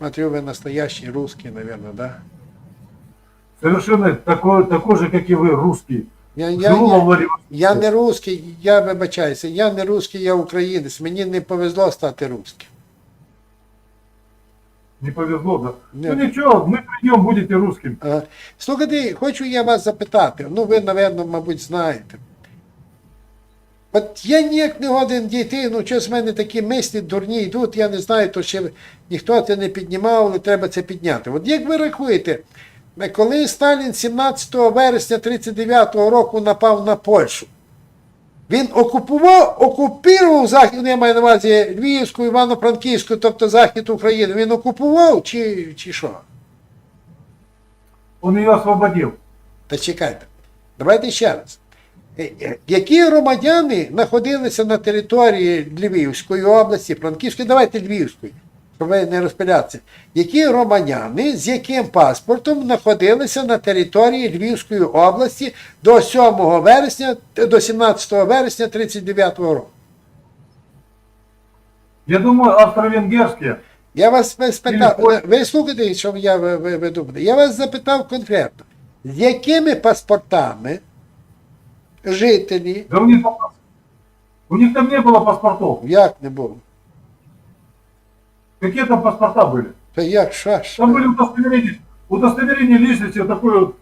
Здравствуйте. Ну, Я смотрю, вы настоящий русский, наверное, да? Совершенно такой, такой же, как и вы, русский. Я, я, Живу во я, Владивостоке. я не русский, я вибачаюся, я не русский, я українець. Мені не повезло стати русским. Не повезло, да? Нет. Ну ничего, мы придем, будете русским. Ага. Слухайте, хочу я вас запитати, ну ви, напевно, мабуть, знаєте. От я ніяк не годен дійти, ну щось в мене такі мислі дурні йдуть, я не знаю, то ще ніхто це не піднімав, але треба це підняти. От як ви рахуєте, коли Сталін 17 вересня 39-го року напав на Польщу, він окупував, окупував захід, ну, я маю на увазі Львівську, Івано-Франківську, тобто Захід України, він окупував чи, чи що? Он ее освободил. Та чекайте. Давайте ще раз. Е, е, Які громадяни знаходилися на території Львівської області, Франківської, давайте Львівської, щоб не розпилятися. Які громадяни з яким паспортом знаходилися на території Львівської області до 7 вересня, до 17 вересня 39 року? Я думаю, австро-венгерские. Я вас спитав, ви, ви слухайте, що я ви, ви, ви думаєте. Я вас запитав конкретно, з якими паспортами жителі, Да у них, у них там не было паспортов. як не було? Какие там паспорта были? Та як що? що? Там были удостоверения, удостоверение личности, вот такой вот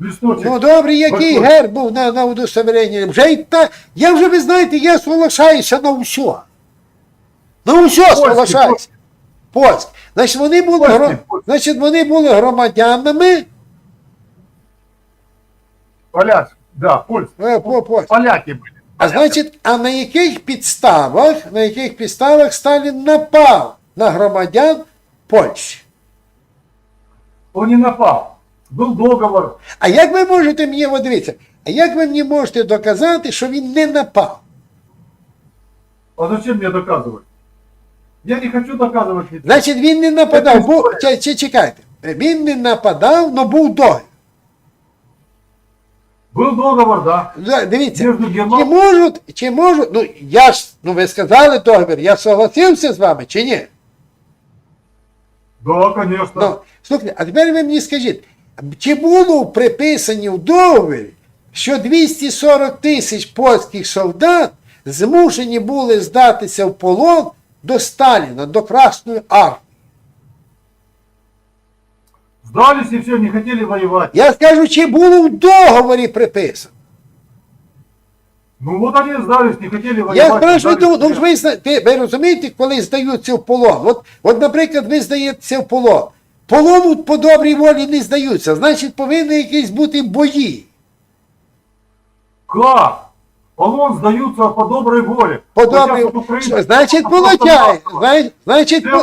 листочек. Ну добре, який Паспорт. герб був на, на удостоверенні? Вже й та, я вже, ви знаєте, я соглашаюся на все. На все Польський, соглашаюся. Польський. Значить, вони були, Польський, гро- польський. значить, вони були громадянами Поляк, да, польские. е, по, по, Поляки были. А значить, а на яких підставах, на яких підставах Сталін напав на громадян Польщі? Он не напал. Был договор. А як ви можете мені, от дивіться, а як ви мені можете доказати, що він не напав? А зачем мне доказывать? Я не хочу доказывать ничего. Значить, він не нападав, Це бу, історія. чи, чи, чекайте, він не нападав, але був договір. Был договор, да. Да, Дивіться, чи можуть, чи можуть, ну я ж, ну ви сказали договір, я согласився з вами, чи ні? Да, конечно. Ну, слухайте, а тепер ви мені скажіть, чи було приписані в договорі, що 240 тисяч польських солдат змушені були здатися в полон до Сталіна, до Красної армії? Сдались и все, не хотели воевать. Я скажу, чи було в договорі приписано? Ну вот они сдались, не хотели воевать. Я спрашиваю, сдались. ну, ну, ж ви, зна- ви, ви розумієте, коли здаються в полон? От, от, наприклад, ви здаєтеся в полон. Полон от по добрій волі не здаються, значить повинні якісь бути бої. Как? Полон сдаются по доброй воле. По Вот сейчас добрій Украина- Значить, просто получає. Значить, Це по-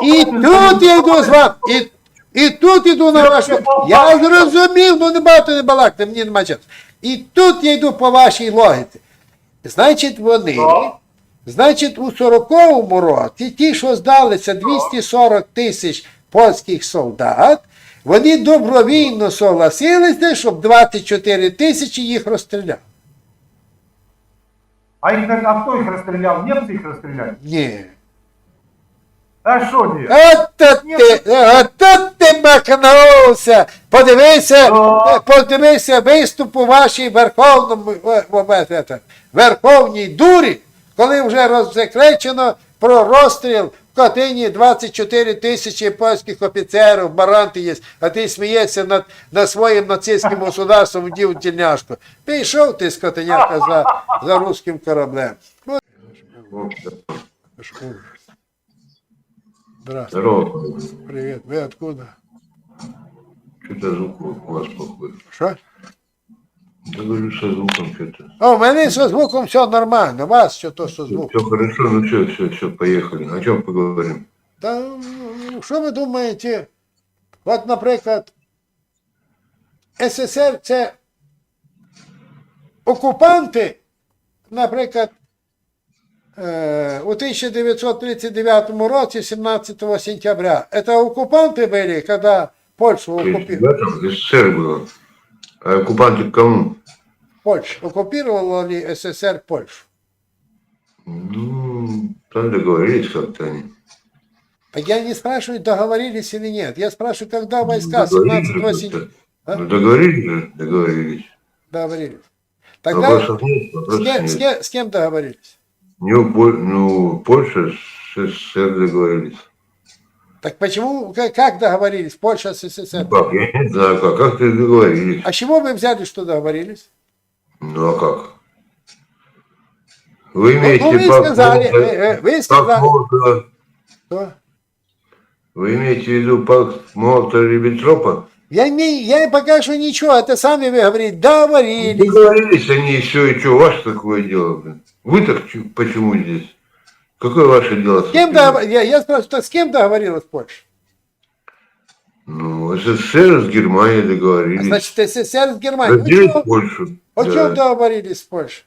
вони і тут я йду з вами. І, і тут йду на вашу. Я зрозумів, ну не багато не балакти, мені нема часу. І тут я йду по вашій логіці. Значить, вони. Значить, у 40-му році ті, що здалися 240 тисяч польських солдат, вони добровільно согласилися, щоб 24 тисячі їх розстріляв. А, их, а кто их расстрелял? Немцы их расстреляли? Ні. А что нет? Ото ти, ото ти макнувся. Подивися, е, подивися виступ у вашій верховному, е, в- в- верховній дурі, коли вже розсекречено про розстріл в Катині 24 тисячі польських офіцерів, баранти є, а ти смієшся над, над своїм нацистським государством вдів тільняшку. Пішов ти, скотиняка, за, за руським кораблем. Здравствуйте. Здорово. Привет. Вы откуда? Что-то звук у вас плохой. Що? Я говорю, со звуком что-то. А, у мене зі звуком все нормально. У вас що то зі звуком. Все хорошо, ну все, все, все, поехали. О чем поговорим? Та ну, що ви думаєте? От, наприклад, СССР це окупанти, наприклад, у 1939 році, 17 сентября, це окупанти були, коли Польщу То есть в окупировали. этом СССР было. А оккупанты кому? Польщу оккупировали СССР Польщу. Ну, там договорились как-то они. Я не спрашиваю, договорились или нет. Я спрашиваю, когда войска Договорились 17 же сентября. А? Ну, договорились же, договорились. договорились. Тогда с с, кем, с кем договорились? Не у Поль- ну, Польша с СССР договорились. Так почему, как, как договорились? Польша, СССР. Ну как, я не знаю как, как ты договорились? А чего вы взяли, что договорились? Ну а как? Вы имеете ну, вы пакт сказали, Молотова- э, э, вы сказали. Молотова- Что? Вы имеете в виду пакт Молотова-Риббентропа? Я, не, я пока что ничего, это сами вы говорите, договорились. Договорились они, и все, и что, ваше такое дело, блин? Вы так почему здесь? Какое ваше дело? С кем договор- я, я спрашиваю, с кем договорилась Польша? Ну, СССР с Германией договорились. Значит, СССР с Германией. Разделить Польшу. О Да. чем договорились с Польшей?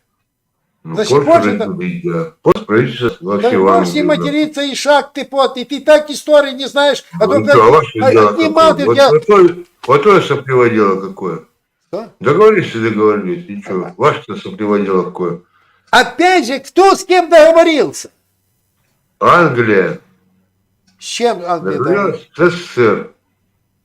Ну, Значит, Польшу Польша да- да. Польша правительство Да можешь не материться и шаг ты пот, и ты так истории не знаешь, а Ну, то да, ваше а- дело одни маты, Вот, я- вот, то, вот то сопливое дело какое. Что? Договорились и договорились, и что? Ваше-то сопливое дело какое? Опять же, кто с кем договорился? Англия С чем Англия договорилась? договорилась СССР.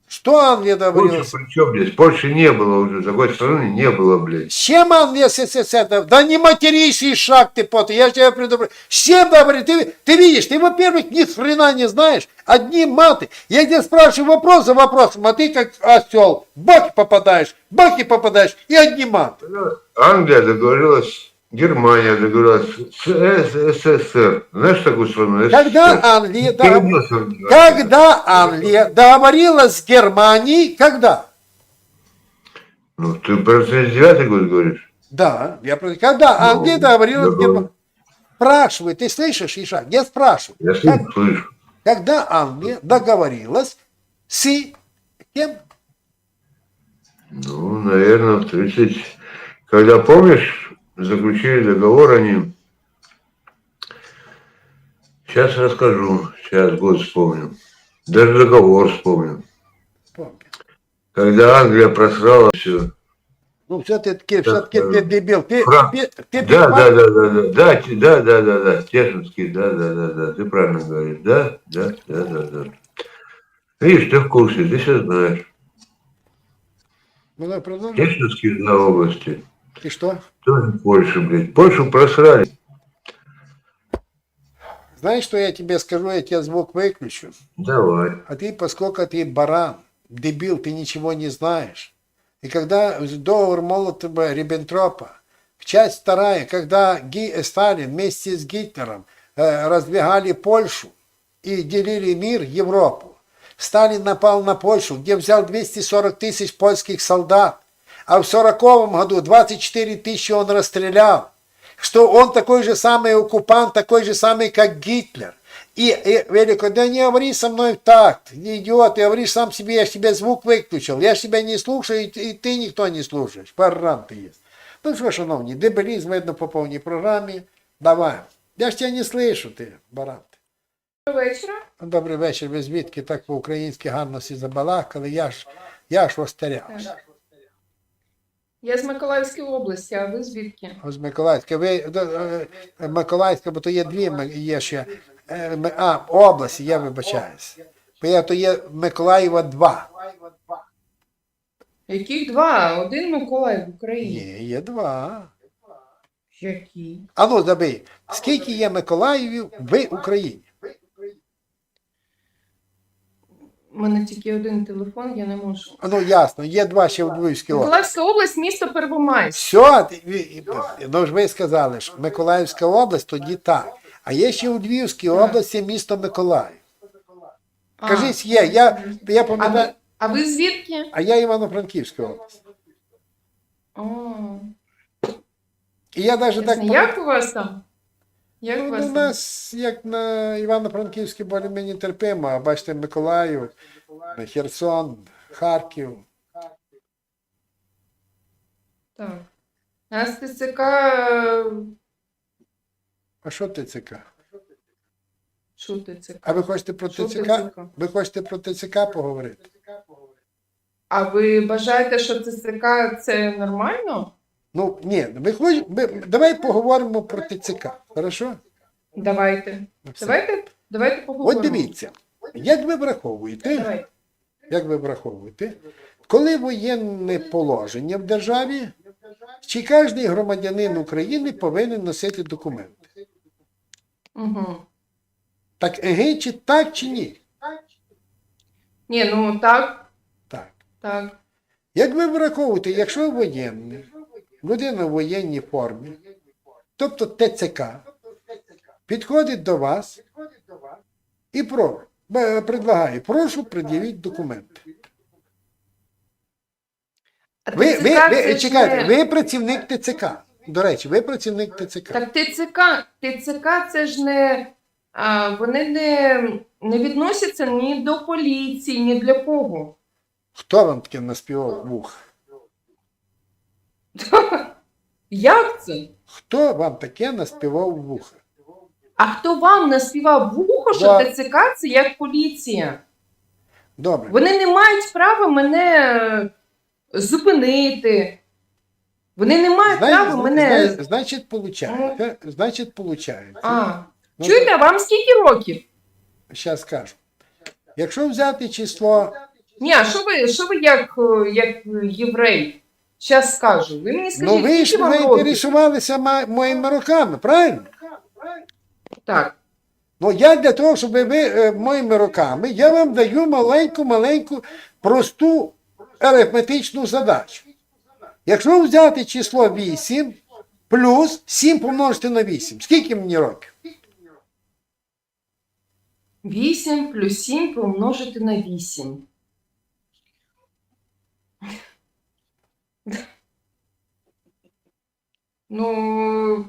Что Англия Польша договорилась? при чем здесь? Польши не было уже, такой страны не было, блядь. С чем Англия с СССР? договорилась? Да не матерись и шаг ты пот, я тебя предупреждаю. С чем договорились? Ты, ты видишь, ты, во-первых, ни хрена не знаешь, одни маты. Я тебя спрашиваю вопрос за вопросом, а ты как осел, баки попадаешь, баки попадаешь и одни маты. Англия договорилась, Германия договорилась с СССР. Знаешь такую страну? Когда? Англия в- Когда Англия договорилась с Германией, когда? Ну, ты про 39 год говоришь? Да, я про... Когда Ну, Англия договорилась с Германией? Спрашивай, ты слышишь, Иша? Я спрашиваю. Я Как- слышу. когда Англия договорилась с кем? Ну, наверное, в 30... Когда, помнишь, заключили договор они... Сейчас расскажу, сейчас год вспомню. Даже договор вспомню. Помню. Когда Англия просрала все. Ну, все-таки, все-таки э, ты дебил. Ты, Фра- ты, ты Да, да, да, да, да, да, да, да, да, да, Тешинский, да, да, да, да, ты правильно говоришь, да, да, да, да, да. Видишь, ты в курсе, ты все знаешь. Ну, продолжим. Тешинский на области, И что? тоже Польша, блядь. Польшу просрали. Знаешь, что я тебе скажу? Я тебе звук выключу. Давай. А ты, поскольку ты баран, дебил, ты ничего не знаешь. И когда договор Молотова-Риббентропа, часть вторая, когда Ги- Сталин вместе с Гитлером э, раздвигали Польшу и делили мир, Европу, Сталин напал на Польшу, где взял 240 тысяч польских солдат, а в 40 году 24 тысячи он расстрелял, что он такой же самый оккупант, такой же самый, как Гитлер. И, и Велико, да не говори со мной так, идиот, ты говоришь сам себе, я ж тебе звук выключил, я ж тебя не слушаю, і, і ти ніхто не слушаєш, баран ти є. Ну що, шановні, дебилізм видно по повній програмі, давай. Я ж тебе не слышу, ти, баран. ти. Доброго вечора. Добрий вечір, ви звідки так по-українськи гарно всі забалакали, я ж, я ж остеряв. Я з Миколаївської області, а ви звідки? Ось Миколаївська. Ви до- е, Миколаївська, бо то є дві є ще. е, А, області, я вибачаюсь. Бо я то є Миколаєва 2. Яких два? Один Миколаїв в Україні. Є, є два. Які? А ну забий, скільки є Миколаївів в Україні? У мене тільки один телефон, я не можу. Ну ясно, є два ще в Львівській області. Миколаївська область, місто Первомайськ. Все, ти- ну ж ви сказали, що Миколаївська область тоді так. А є ще у Львівській області місто Миколаїв. А, Кажись, є. Я, я а, пам'ятаю, ви, а ви звідки? а я Івано-Франківська область. О, І я навіть так ясно. пам'ятаю- Як у вас там? Як Ну, вас у нас, як на Івано-Франківській, більш-менш терпимо, а бачите, Миколаїв, Херсон, Харків. Так. Нас ТЦК... е, А що ТЦК? Що ТЦК? А ви хочете про ТЦК? ТЦК? Ви хочете про ТЦК поговорити? А ви бажаєте, що ТЦК це нормально? Ну, ні, ми хоч... ми... давай поговоримо про ТЦК. Хорошо? Давайте. Все. Давайте, давайте поговоримо. От дивіться, Як ви враховуєте? Давай. Як ви враховуєте? Коли воєнне положення в державі, чи кожен громадянин України повинен носити документи? Угу. Так еге, чи так, чи ні? Ні, ну так, Так. так. Як ви враховуєте, якщо воєнний, людина в воєнній формі, тобто ТЦК, підходить до вас і про, предлагає, прошу пред'явіть документи. Ви, ви, ви, чекайте, ви працівник ТЦК. До речі, ви працівник ТЦК. Так ТЦК, ТЦК це ж не. А, вони не, не відносяться ні до поліції, ні для кого. Хто вам таке наспівав вух? Як це? Хто вам таке наспівав вуха? А хто вам наспівав вухо, що Да. ТЦК це як поліція? Добре. Вони не мають права мене е, зупинити. Вони не мають Знаєте, права мене. знаєте, значить, получається. Значить, получається. А. Ну, Чуєте, а вам скільки років? Зараз скажу. Якщо взяти число, Ні, а що ви, що ви як, е, як єврей? Зараз скажу. Ви мені скажіть, ну ви ж скільки вам не років? інтересувалися ма- моїми руками, правильно? Так. Ну я для того, щоб ви е, моїми руками, я вам даю маленьку-маленьку просту арифметичну задачу. Якщо взяти число 8 плюс 7 помножити на 8, скільки мені років? 8 плюс 7 помножити на 8. Ну,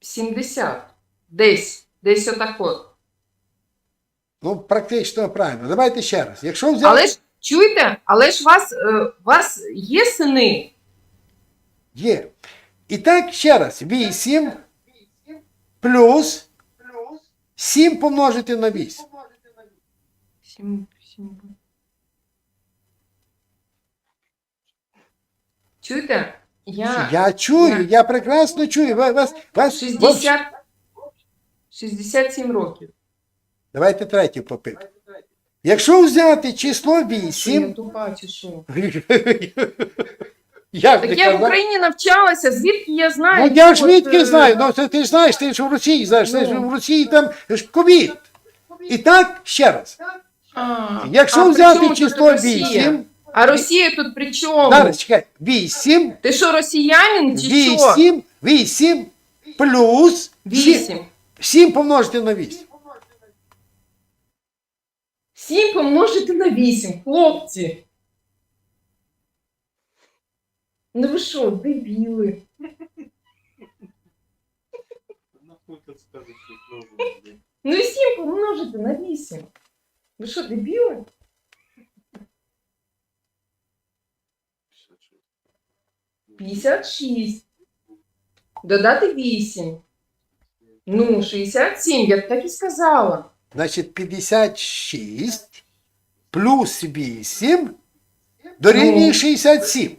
70. Десь. Десь отако. Ну, практично правильно. Давайте ще раз. Якщо взяти. Але ж, чуєте, але ж вас, е, вас є сини. Є. І так, ще раз. 8 плюс 7 помножити на 8. 7, 7. Чуєте? Я, Я чую, я- я прекрасно чую. Вас, вас, вас, 60, 67 років. Давайте третю попитку. Якщо взяти число Що я 8, тупа чи що? як Так я в? Україні навчалася, звідки я знаю? Ну я ж от, відки е, знаю, ну це ти ж знаєш, ти ж в Росії знаєш, ти ж Ну. в Росії там ковід. І так, ще раз. А, Якщо а взяти число Росія? 8, А Росія тут при чому? зараз чекай, 8, Ти що, росіянин чи що? 8, 8 плюс 8. 7 помножити на 8. 7 помножити на 8, хлопці. Ну ви що, дебіли? Ну і 7 помножити на 8. Ви що, дебіли? П'ятдесят шість. Додати 8. Ну, 67, я б так і сказала. Значить, 56 плюс 8 дорівнює Ну. 67.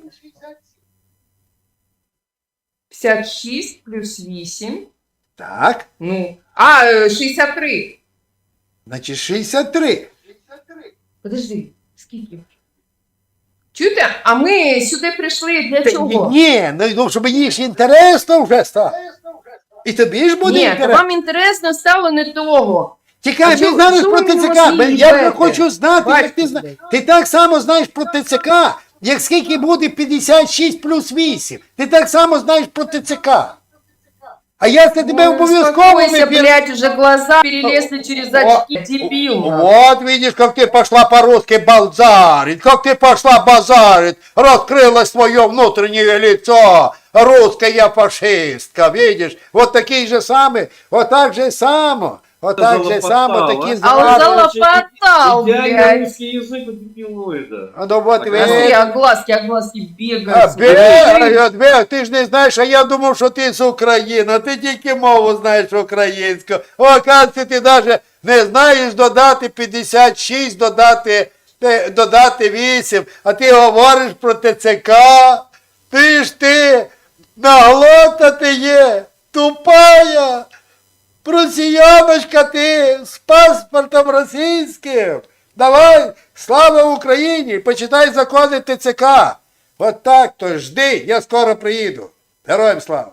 56 плюс 8. Так, Ну. А, е, 63. значить 63. Подожди, скільки? Чуєте? А ми сюди прийшли для чого? Ні, ну, ну щоб їх інтересно вже стало. І тобі ж буде Ні, інтересно. вам інтересно стало не того. Тікай, А ми знаєш про ТЦК. Я не хочу знати, як ти знаєш. Ти так само знаєш про ТЦК, як скільки буде 56 плюс 8. Ти так само знаєш про ТЦК. А я це тебе Ой, обов'язково успокойся, не блядь, уже глаза перелезли через очки. Дебил. Вот видишь, как ты пошла по-русски базарить, как ты пошла базарить, раскрылось твое внутреннее лицо, русская фашистка, видишь, вот такие же самые, вот так же само, вот так же само, залопотал, такие а? А он заразы. залопотал, Идеальный блядь. русский язык у дебилоида. А Ну вот Подожди, видишь. а глазки, а глазки А, бегают. бігає, бігає, ти ж не знаєш, а я думав, що ти з України, ти тільки мову знаєш українську. О, оказується, ти навіть не знаєш додати 56, додати, те- додати 8, а ти говориш про ТЦК. Ти ж ти, наглота ти є, тупая. Росіяночка ти з паспортом російським. Давай, слава Україні! Почитай закони ТЦК. От так то жди, я скоро приїду. Героям слава!